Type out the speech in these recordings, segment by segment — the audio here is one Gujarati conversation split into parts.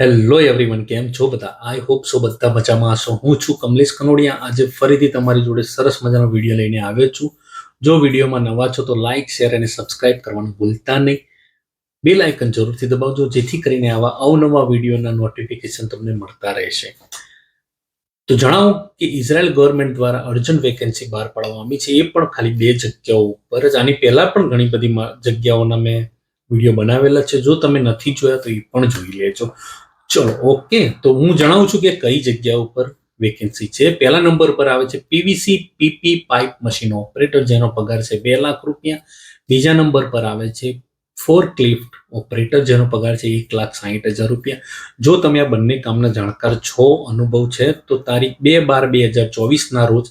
હેલો એવરીવન કેમ છો બધા? આઈ હોપ સો બધા મજામાં હશો. હું છું કમલેશ કનોડિયા. આજે ફરીથી તમારી જોડે સરસ મજાનો વીડિયો લઈને આવ્યો છું. જો વિડીયોમાં નવા છો તો લાઇક શેર અને સબસ્ક્રાઇબ કરવાનું ભૂલતા નહીં. બે લાઇકન જરૂરથી દબાવજો, જેથી કરીને આવા અવનવા વિડીયોના નોટિફિકેશન તમને મળતા રહેશે. તો જણાવો કે ઇઝરાયલ ગવર્મેન્ટ દ્વારા અર્જન્ટ વેકેન્સી બહાર પાડવામાં આવી છે. એ પણ ખાલી બે જગ્યાઓ ઉપર જ. આની પહેલા પણ ઘણી બધી જગ્યાઓના મેં વીડિયો બનાવેલા છે. જો તમે નથી જોયા તો એ પણ જોઈ લેજો. ચલો, ઓકે. તો હું જણાવું છું કે કઈ જગ્યા ઉપર વેકેન્સી છે. પહેલા નંબર પર આવે છે PVC PP pipe machine operator જેનો પગાર છે બે લાખ રૂપિયા. બીજા નંબર પર આવે છે ફોર ક્લિફ્ટ ઓપરેટર જેનો પગાર છે એક લાખ સાહીઠ હજાર રૂપિયા. જો તમે આ બંને કામના જાણકાર છો, અનુભવ છે, તો તારીખ બે બાર બે હજાર ચોવીસના રોજ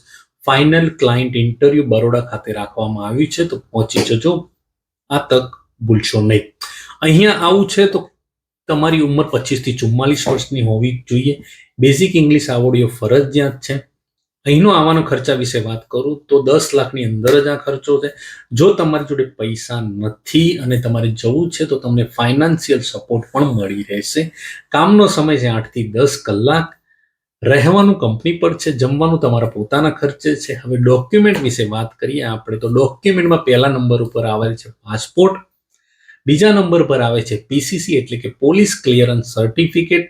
ફાઇનલ ક્લાયન્ટ ઇન્ટરવ્યુ બરોડા ખાતે રાખવામાં આવ્યું છે. તો પહોંચી જજો. આ તક ભૂલશો નહીં. અહીંયા આવું છે તો તમારી ઉંમર પચીસથી ચુમ્માલીસ વર્ષની હોવી જોઈએ. બેઝિક ઇંગ્લિશ આવડ્યો ફરજિયાત છે. અહીંનો આવવાનો ખર્ચા વિશે વાત કરું તો દસ લાખની અંદર જ આ ખર્ચો છે. જો તમારી જોડે પૈસા નથી અને તમારે જવું છે તો તમને ફાઇનાન્શિયલ સપોર્ટ પણ મળી રહેશે. કામનો સમય છે આઠથી દસ કલાક. રહેવાનું કંપની પર છે, જમવાનું તમારા પોતાના ખર્ચે છે. હવે ડોક્યુમેન્ટ વિશે વાત કરીએ આપણે તો ડોક્યુમેન્ટમાં પહેલા નંબર ઉપર આવેલ છે પાસપોર્ટ બીજા નંબર પર આવે છે પીસીસી એટલે કે પોલીસ ક્લિયરન્સ સર્ટિફિકેટ.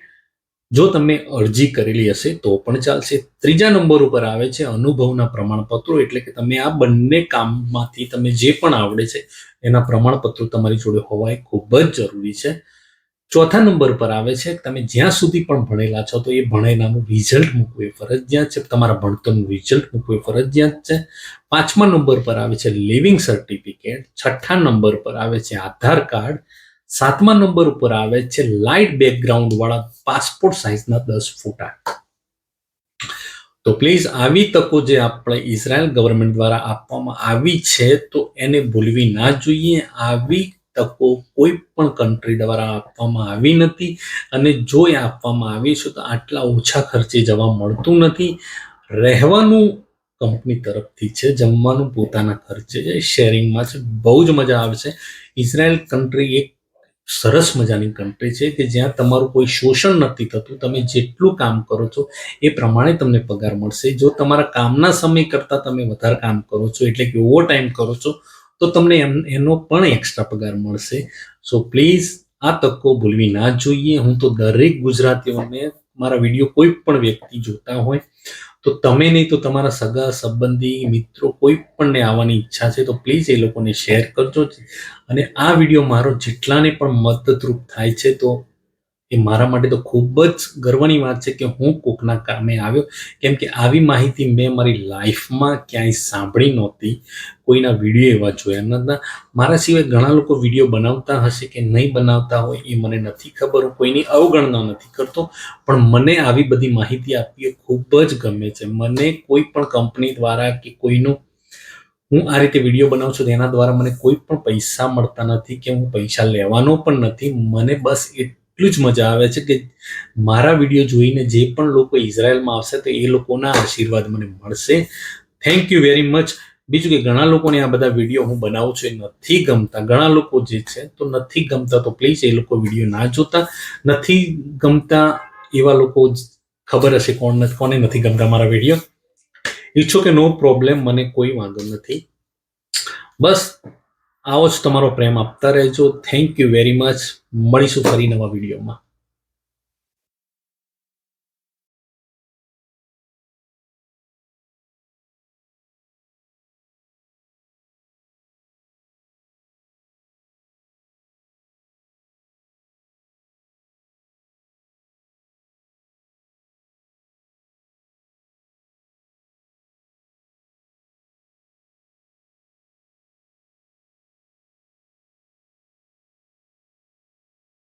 જો તમે અરજી કરેલી હશે તો પણ ચાલશે. ત્રીજા નંબર ઉપર આવે છે અનુભવના પ્રમાણપત્રો, એટલે કે તમે આ બંને કામમાંથી તમે જે પણ આવડે છે એના પ્રમાણપત્રો તમારી જોડે હોવા એ ખૂબ જ જરૂરી છે. ચોથા નંબર પર આવે છે. તમે જ્યાં સુધી પણ ભણેલા છો, તો એ ભણેલાનું રિઝલ્ટ મૂકવું એ ફરજિયાત છે. તમારા ભણતરનું રિઝલ્ટ મૂકવું એ ફરજિયાત છે. પાંચમા નંબર પર આવે છે લિવિંગ સર્ટિફિકેટ છઠ્ઠા નંબર પર આવે છે આધાર કાર્ડ. સાતમા નંબર ઉપર આવે છે લાઇટ બેકગ્રાઉન્ડ વાળા પાસપોર્ટ સાઇઝના દસ ફોટા. તો પ્લીઝ આવી તકો જે આપણે ઇઝરાયલ ગવર્મેન્ટ દ્વારા આપવામાં આવી છે, તો એને ભૂલવી ના જોઈએ. આવી તકો કોઈ પણ કન્ટ્રી દ્વારા આપવામાં આવી નથી અને જો એ આપવામાં આવી છે તો આટલા ઓછા ખર્ચે જવા મળતું નથી. રહેવાનું કંપની તરફથી છે, જમવાનું પોતાના ખર્ચે છે શેરિંગમાં છે, બહુ જ મજા આવશે ઇઝરાયલ કન્ટ્રી એક સરસ મજાની કન્ટ્રી છે કે જ્યાં તમારું કોઈ શોષણ નથી થતું, તમે જેટલું કામ કરો છો એ પ્રમાણે તમને પગાર મળશે. જો તમારા કામના સમય કરતાં તમે વધારે કામ કરો છો, એટલે કે ઓવર ટાઈમ કરો છો તો તમને એમ- એનો પણ એક્સ્ટ્રા પગાર મળશે. સો પ્લીઝ આ તકો ભૂલવી ના જોઈએ. હું તો દરેક ગુજરાતીઓને મારા વીડિયો કોઈ પણ વ્યક્તિ જોતા હોય, તો તમે નહીં તો તમારા સગા, સંબંધી, મિત્રો કોઈ પણને આવવાની ઈચ્છા છે, તો પ્લીઝ એ લોકોને શેર કરજો અને આ વીડિયો મારો જેટલાને પણ મદદરૂપ થાય છે, તો એ મારા માટે તો ખૂબ જ ગર્વની વાત છે કે હું કોકના કામે આવ્યો. કેમ કે આવી માહિતી મેં મારી લાઈફમાં ક્યાંય સાંભળી નહોતી. કોઈના વીડિયો એવા જોયા નહોતા મારા સિવાય ઘણા લોકો વીડિયો બનાવતા હશે કે નહીં બનાવતા હોય એ મને નથી ખબર. હું કોઈની અવગણના નથી કરતો. પણ મને આવી બધી માહિતી આપવી એ ખૂબ જ ગમે છે. મને કોઈ પણ કંપની દ્વારા કે કોઈનું હું આ રીતે વીડિયો બનાવું છું તેના દ્વારા મને કોઈ પણ પૈસા મળતા નથી કે હું પૈસા લેવાનો પણ નથી. મને બસ એટલું જ મજા આવે છે કે મારા વીડિયો જોઈને જે પણ લોકો ઇઝરાયલમાં આવશે તો એ લોકોના આશીર્વાદ મને મળશે. થેન્ક યુ વેરી મચ બીજું કે ઘણા લોકોને આ બધા વીડિયો હું બનાવું છું એ નથી ગમતા. ઘણા લોકો જે છે તો નથી ગમતા તો પ્લીઝ એ લોકો વીડિયો ના જોતા. નથી ગમતા એવા લોકો ખબર હશે કોણ કોને નથી ગમતા મારા વીડિયો. ઈચ્છો કે નો પ્રોબ્લેમ, મને કોઈ વાંધો નથી. બસ. આવો જ તમારો પ્રેમ આપતા રહેજો. થેન્ક યુ વેરી મચ મળીશું ફરી નવા વિડીયોમાં.